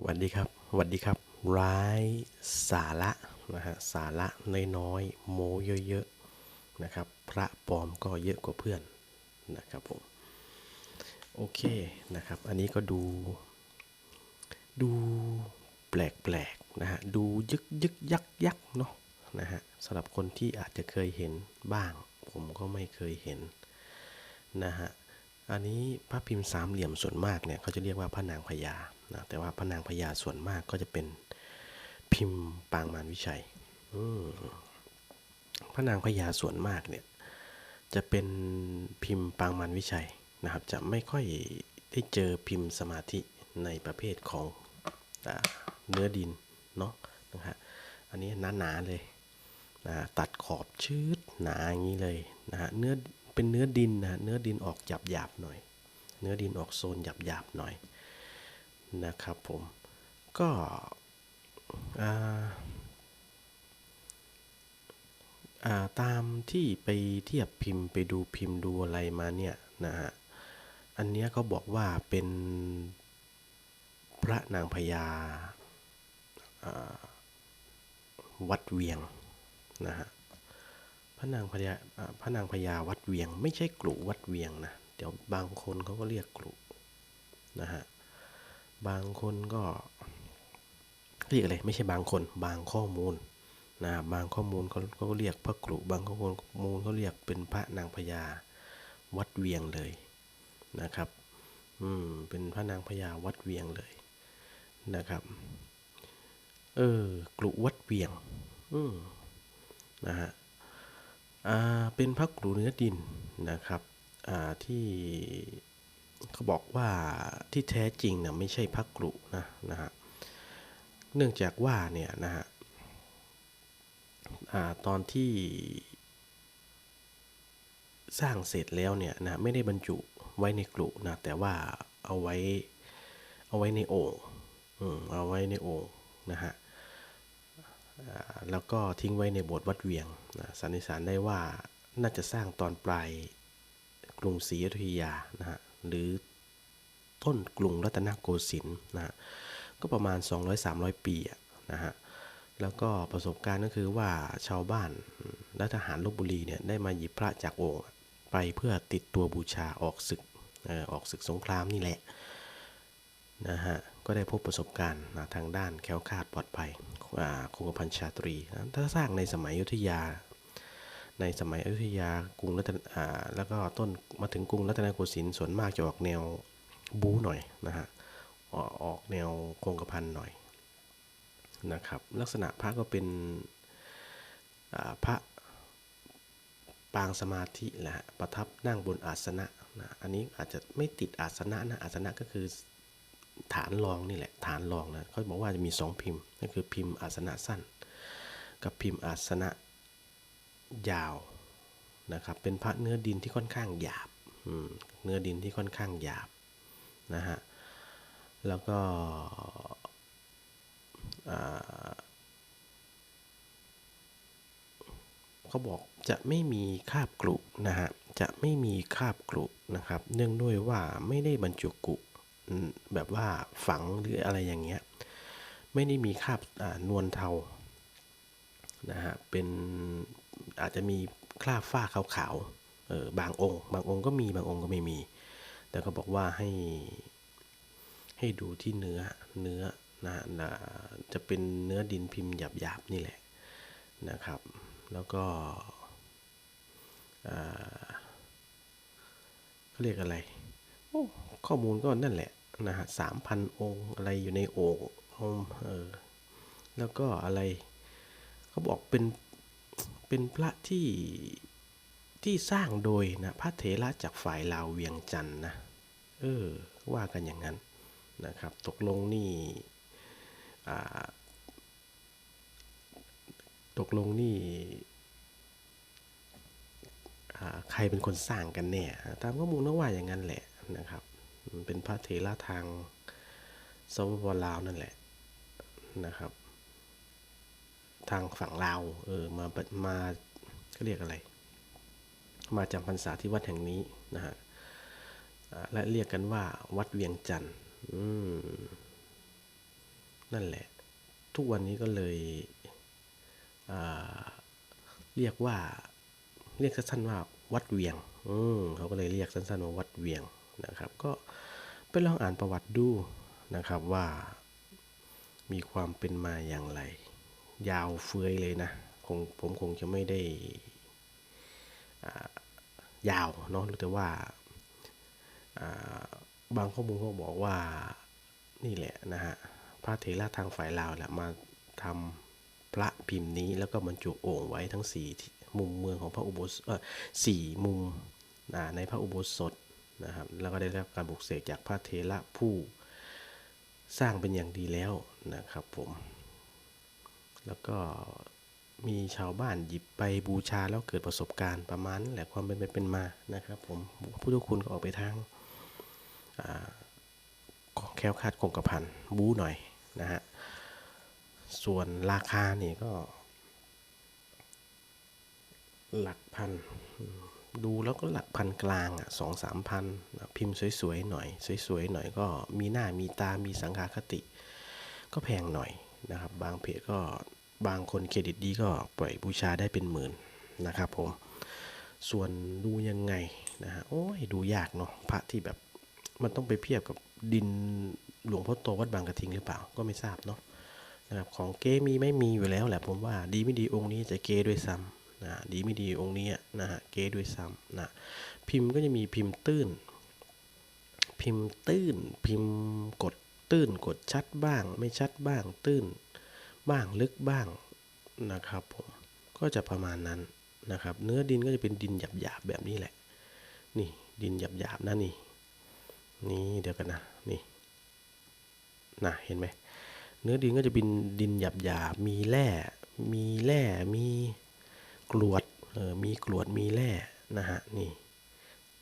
สวัสดีครับสวัสดีครับ ร้ายสาระนะฮะสาระน้อยๆโมเยอะๆนะครับ พระปลอมก็เยอะกว่าเพื่อนนะครับผมโอเคนะครับ อันนี้ก็ดู ดูแปลกๆนะฮะดูยึกยึกยักยักเนาะนะฮะสำหรับคนที่อาจจะเคยเห็นบ้าง ผมก็ไม่เคยเห็นนะฮะ อันนี้พระพิมพ์สามเหลี่ยมส่วนมากเนี่ยเขาจะเรียกว่าพระนางพญานะแต่ว่าพระนางพญาส่วนมากก็จะเป็นพิมพ์ปางมารวิชัยพระนางพญาส่วนมากเนี่ยจะเป็นพิมพ์ปางมารวิชัยนะครับ จะไม่ค่อยได้เจอพิมพ์สมาธิในประเภทของอเนื้อดินเนาะนะฮะอันนี้หนาๆเลยนะตัดขอบชืดหนาอย่างนี้เลยนะฮะเนื้อ เป็นเนื้อดินนะเนื้อดินออกหยาบๆหน่อย เนื้อดินออกโซนหยาบๆหน่อยนะครับผมก็ตามที่ไปเทียบพิมพ์ไปดูพิมพ์ดูอะไรมาเนี่ยนะฮะอันเนี้ยเขาบอกว่าเป็นพระนางพญาาวัดเวียง พระนางพญาพระนางพญาวัดเวียง ไม่ใช่กลุ่วัดเวียงนะ เดี๋ยวบางคนเขาก็เรียกกลุ่นะฮะ บางคนก็เรียกอะไรไม่ใช่บางคน บางข้อมูลนะบางข้อมูลเขาเขาก็เรียกพระกรุบางข้อมูลเขาเรียกเป็นพระนางพญาวัดเวียงเลยนะครับ อืม เป็นพระนางพญาวัดเวียงเลยนะครับ เออกรุวัดเวียง อืมนะฮะ เป็นพระกรุเนื้อดินนะครับที่เขาบอกว่าที่แท้จริงเนี่ยไม่ใช่พระกรุนะนะฮะเนื่องจากว่าเนี่ยนะฮะตอนที่สร้างเสร็จแล้วเนี่ยนะไม่ได้บรรจุไว้ในกรุนะแต่ว่าเอาไว้เอาไว้ในโอ่งเอาไว้ในโอ่งนะฮะ แล้วก็ทิ้งไว้ในโบสถ์วัดเวียงนะสันนิษฐานได้ว่าน่าจะสร้างตอนปลายกรุงศรีอยุธยานะฮะหรือต้นกรุงรัตนโกสินทร์นะก็ประมาณ 200-300 ปีอะนะฮะแล้วก็ประสบการณ์ก็คือว่าชาวบ้านและทหารลบบุรีเนี่ยได้มาหยิบพระจากโอ่งไปเพื่อติดตัวบูชาออกศึกออกศึกสงครามนี่แหละนะฮะก็ได้พบประสบการณ์นะทางด้านแคล้วคลาดปลอดภัย คงกระพันชาตรีนะถ้าสร้างในสมัยอยุธยา ในสมัยอยุธยากรุงรัตนาแล้วก็ต้นมาถึงกรุงรัตนโกสินทร์ส่วนมากจะออกแนวบู๊หน่อยนะฮะออกแนวคงกระพันหน่อยนะครับลักษณะพระก็เป็นพระปางสมาธิแหละฮะประทับนั่งบนอาสนะนะอันนี้อาจจะไม่ติดอาสนะนะอาสนะก็คือ ฐานรองนี่แหละ ฐานรองนะเขาบอกว่าจะมีสองพิมพ์นั่นคือพิมพ์อาสนะสั้น กับพิมพ์อาสนะยาวนะครับเป็นพระเนื้อดินที่ค่อนข้างหยาบเนื้อดินที่ค่อนข้างหยาบนะฮะแล้วก็เขาบอกจะไม่มีคาบกรุนะฮะจะไม่มีคาบกรุนะครับ เนื่องด้วยว่าไม่ได้บรรจุกุ แบบว่าฝังหรืออะไรอย่างเงี้ย ไม่ได้มีคราบนวลเทานะฮะเป็นอาจจะมีคราบฝ้าขาวๆเออบางองค์ บางองค์ก็มีบางองค์ก็ไม่มี แต่ก็บอกว่าให้ให้ดูที่เนื้อเนื้อนะฮะนะจะเป็นเนื้อดินพิมพ์หยาบๆนี่แหละนะครับ แล้วก็เขาเรียกอะไรโอ้ข้อมูลก็นั่นแหละ นะฮะสามพันองค์อะไรอยู่ในโอ่งเออแล้วก็อะไรเขาบอกเป็นเป็นพระที่ที่สร้างโดยนะพระเถระจากฝ่ายลาวเวียงจันทร์นะเออว่ากันอย่างนั้นนะครับ ตกลงนี่อ่าตกลงนี่อ่าใครเป็นคนสร้างกันเนี่ยตามข้อมูลก็ว่าอย่างนั้นแหละนะครับ เป็นพระเถระทางสปปลาวนั่นแหละนะครับ ทางฝั่งลาวเออมามาเขาเรียกอะไร มาจำพรรษาที่วัดแห่งนี้นะฮะและเรียกกันว่าวัดเวียงจันทร์อืมนั่นแหละ ทุกวันนี้ก็เลยเรียกว่า เรียกสั้นๆว่าวัดเวียง อืมเขาก็เลยเรียกสั้นๆว่าวัดเวียง นะครับ ก็ไปลองอ่านประวัติดูนะครับว่า มีความเป็นมาอย่างไร ยาวเฟือยเลยนะคงผมคงจะไม่ได้ยาวเนาะแต่ว่าบางข้อมูลเขาบอกว่านี่แหละนะฮะพระเถระทางฝ่ายลาวแหละมาทำพระพิมพ์นี้แล้วก็บรรจุโอ่งไว้ทั้งสี่มุมเมืองของพระอุโบสถเออสี่มุมในพระอุโบสถ นะครับแล้วก็ได้รับการบุกเสกจากพระเถระผู้สร้างเป็นอย่างดีแล้วนะครับผมแล้วก็มีชาวบ้านหยิบไปบูชาแล้วเกิดประสบการณ์ประมาณแหละความเป็นไปเป็นมานะครับผมผู้ทุกคุณก็ออกไปทางแคล้วคลาดคงกระพันบูหน่อยนะฮะส่วนราคานี่ก็ หลักพัน ดูแล้วก็หลักพันกลางอะสองสามพันพิมพ์สวยๆหน่อย สวยๆหน่อยก็มีหน้ามีตามีสังขาคติ ก็แพงหน่อยนะครับ บางเพจก็บางคนเครดิตดีก็ปล่อยบูชาได้เป็นหมื่นนะครับผมส่วนดูยังไงนะฮะโอ้ยดูยากเนาะพระที่แบบมันต้องไปเพียบกับดินหลวงพ่อโตวัดบางกระทิงหรือเปล่าก็ไม่ทราบเนาะนะครับของเก้มีไม่มีอยู่แล้วแหละผมว่าดีไม่ดีองค์นี้จะเก้ด้วยซ้ำ นะดีไม่ดีองค์นี้นะฮะเก้ด้วยซ้ำนะพิมพ์ก็จะมีพิมพ์ตื้น พิมพ์ตื้น พิมพ์กดตื้นกดชัดบ้าง ไม่ชัดบ้างตื้น บ้างลึกบ้างนะครับผมก็จะประมาณนั้นนะครับ เนื้อดินก็จะเป็นดินหยาบๆแบบนี้แหละ นี่ดินหยาบๆนะนี่ นี่เดี๋ยวกันนะนี่นะเห็นไหมเนื้อดินก็จะเป็นดินหยาบๆมีแร่มีแร่มี กรวดเออมีกรวดมีแร่นะฮะนี่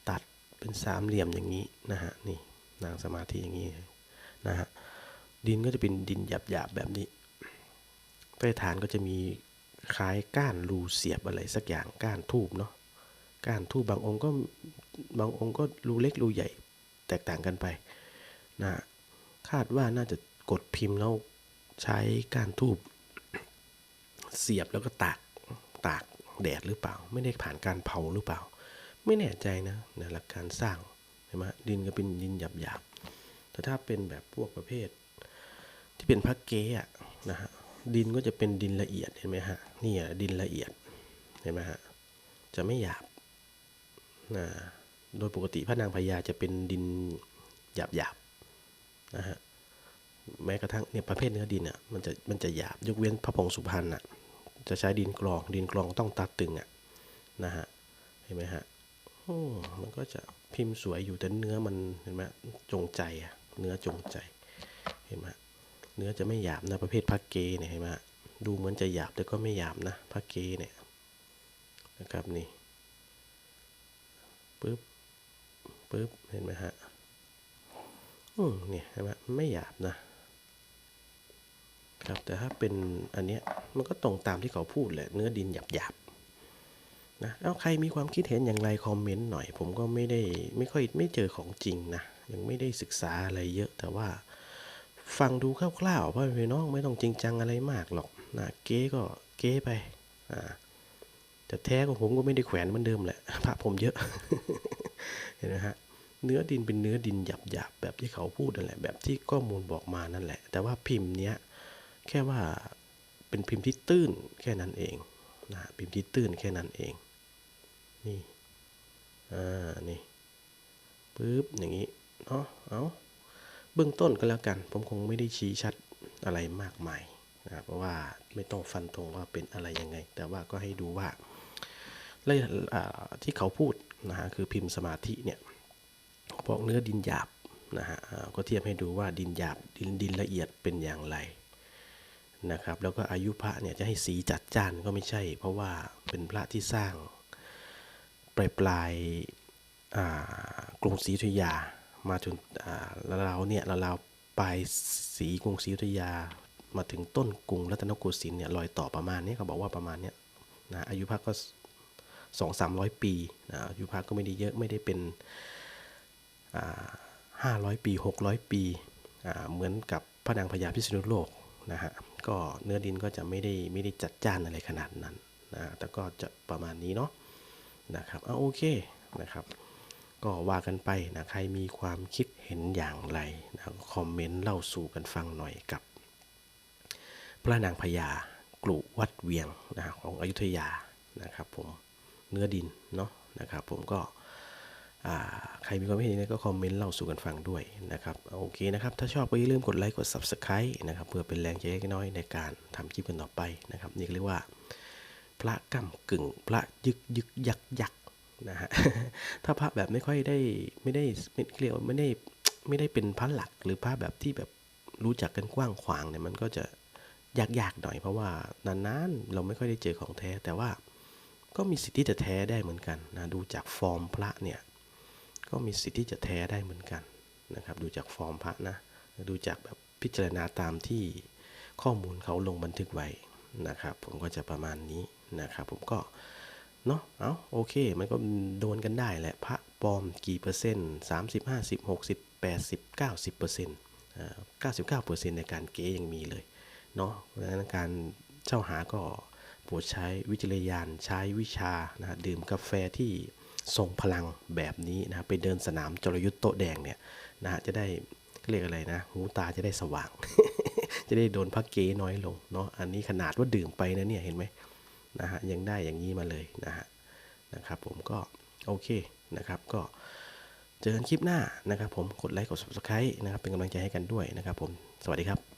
ตัดเป็นสามเหลี่ยมอย่างนี้นะฮะนี่นางสมาธิอย่างนี้นะฮะดินก็จะเป็นดินหยาบๆแบบนี้ใต้ฐานก็จะมีคล้ายก้านรูเสียบอะไรสักอย่างก้านทูบเนาะก้านทูบบางองค์ก็บางองค์ก็รูเล็กรูใหญ่แตกต่างกันไปนะฮะคาดว่าน่าจะกดพิมพ์แล้วใช้ก้านทูบเสียบแล้วก็ตากตาก แดดหรือเปล่า ไม่ได้ผ่านการเผาหรือเปล่า ไม่แน่ใจนะในหลักการสร้างใช่ไหมดินก็เป็นดินหยาบๆแต่ถ้าเป็นแบบพวกประเภท ที่เป็นพักเกะนะฮะดินก็จะเป็นดินละเอียดเห็นไหมฮะนี่อะดินละเอียดเห็นไหมฮะจะไม่หยาบนะโดยปกติพระนางพญาจะเป็นดินหยาบๆนะฮะแม้กระทั่งเนี่ยประเภทเนื้อดินอะมันจะมันจะหยาบยกเว้นพระพงศ์สุพรรณอะ จะใช้ดินกรอง ดินกรองต้องตาตึงอะนะฮะเห็นไหมฮะมันก็จะพิมพ์สวยอยู่แต่เนื้อมันเห็นไหมจงใจอะเนื้อจงใจเห็นไหมเนื้อจะไม่หยาบนะประเภทพักเกเนี่ยเห็นไหมดูเหมือนจะหยาบแต่ก็ไม่หยาบนะพักเกเนี่ยนะครับนี่ปึ๊บปึ๊บเห็นไหมฮะอืมเนี่ยเห็นไหมไม่หยาบนะ ครับแต่ถ้าเป็นอันเนี้ยมันก็ตรงตามที่เขาพูดแหละเนื้อดินหยาบหยาบๆนะเอาใครมีความคิดเห็นอย่างไรคอมเมนต์หน่อย ผมก็ไม่ได้ไม่ค่อยไม่เจอของจริงนะยังไม่ได้ศึกษาอะไรเยอะแต่ว่าฟังดูคร่าวๆพ่อพี่น้องไม่ต้องจริงจังอะไรมากหรอกนะเก๊ก็เก๊ไปอ่าแต่แท้ของผมก็ไม่ได้แขวนเหมือนเดิมแหละพระผมเยอะเห็นไหมฮะเนื้อดินเป็นเนื้อดินหยาบๆแบบที่เขาพูดนั่นแหละแบบที่ข้อมูลบอกมานั่นแหละ แต่ว่าพิมพ์เนี้ย แค่ว่าเป็นพิมพ์ที่ตื้นแค่นั้นเองนะพิมพ์ที่ตื้นแค่นั้นเอง นี่ อ่า นี่ปึ๊บ อย่างนี้ เนาะ เอาเบื้องต้นก็แล้วกัน ผมคงไม่ได้ชี้ชัดอะไรมากมายนะเพราะว่าไม่ต้องฟันธงว่าเป็นอะไรยังไง แต่ว่าก็ให้ดูว่าและอ่าที่เขาพูดนะฮะคือพิมพ์สมาธิเนี่ยบอกเนื้อดินหยาบนะฮะก็เทียบให้ดูว่าดินหยาบดินดินละเอียดเป็นอย่างไร นะครับแล้วก็อายุพระเนี่ยจะให้สีจัดจ้านก็ไม่ใช่ เพราะว่าเป็นพระที่สร้างปลายปลายกรุงศรีอยุธยา มาจนอ่าวเราเนี่ยเราปลายศรีกรุงศรีอยุธยา มาถึงต้นกรุงรัตนโกสินทร์เนี่ยรอยต่อประมาณนี้เขาบอกว่าประมาณเนี้ยนะอายุพระก็สองสามร้อยปีนะอายุพระก็ไม่ได้เยอะไม่ได้เป็นห้าร้อยปีหกร้อยปีเหมือนกับพระนางพญาพิษณุโลกนะฮะ ก็เนื้อดินก็จะไม่ได้ไม่ได้จัดจ้านอะไรขนาดนั้นนะแต่ก็จะประมาณนี้เนาะนะครับเอาโอเคนะครับ ก็ว่ากันไปนะใครมีความคิดเห็นอย่างไรนะคอมเมนต์เล่าสู่กันฟังหน่อยกับ พระนางพญากลุวัดเวียงนะของอยุธยานะครับผมเนื้อดินเนาะนะครับผมก็ ใครมีความเห็นก็คอมเมนต์เล่าสู่กันฟังด้วยนะครับโอเคนะครับ ถ้าชอบก็อย่าลืมกดไลค์กด Subscribe นะครับเพื่อเป็นแรงใจเล็กน้อยในการทำคลิปกันต่อไปนะครับ นี่เรียกว่า พระก้ากึ่ง พระยึกยึกยักยักนะฮะถ้าพระแบบไม่ค่อยได้ไม่ได้ไม่เรียกว่าไม่ได้ไม่ได้เป็นพระหลักหรือพระแบบที่แบบรู้จักกันกว้างขวางเนี่ยมันก็จะยากๆหน่อยเพราะว่านานๆเราไม่ค่อยได้เจอของแท้แต่ว่าก็มีสิทธิ์ที่จะแท้ได้เหมือนกันนะดูจากฟอร์มพระเนี่ย ก็มีสิทธิ์ที่จะแท้ได้เหมือนกันนะครับ ดูจากฟอร์มพระนะดูจากแบบพิจารณาตามที่ข้อมูลเขาลงบันทึกไว้นะครับ ผมก็จะประมาณนี้นะครับ ผมก็เนาะเอาโอเค มันก็โดนกันได้แหละพระปลอมกี่เปอร์เซ็นต์สามสิบห้าสิบหกสิบแปดสิบเก้าสิบเปอร์เซ็นต์เก้าสิบเก้าเปอร์เซ็นต์ในการเก๊ยังมีเลยเนาะเพราะฉะนั้นการเช่าหาก็โปรดใช้วิจารณญาณใช้วิชานะดื่มกาแฟที่ ทรงพลังแบบนี้นะไปเดินสนามจรยุทธ์โต๊ะแดงเนี่ยนะฮะจะได้เรียกอะไรนะหูตาจะได้สว่าง จะได้โดนพักเก๊น้อยลงเนาะอันนี้ขนาดว่าดื่มไปนะเนี่ยเห็นไหมนะฮะยังได้อย่างนี้มาเลยนะฮะนะครับผมก็โอเคนะครับก็เจอกันคลิปหน้านะครับผมกดไลค์กด subscribe นะครับเป็นกำลังใจให้กันด้วยนะครับผมสวัสดีครับ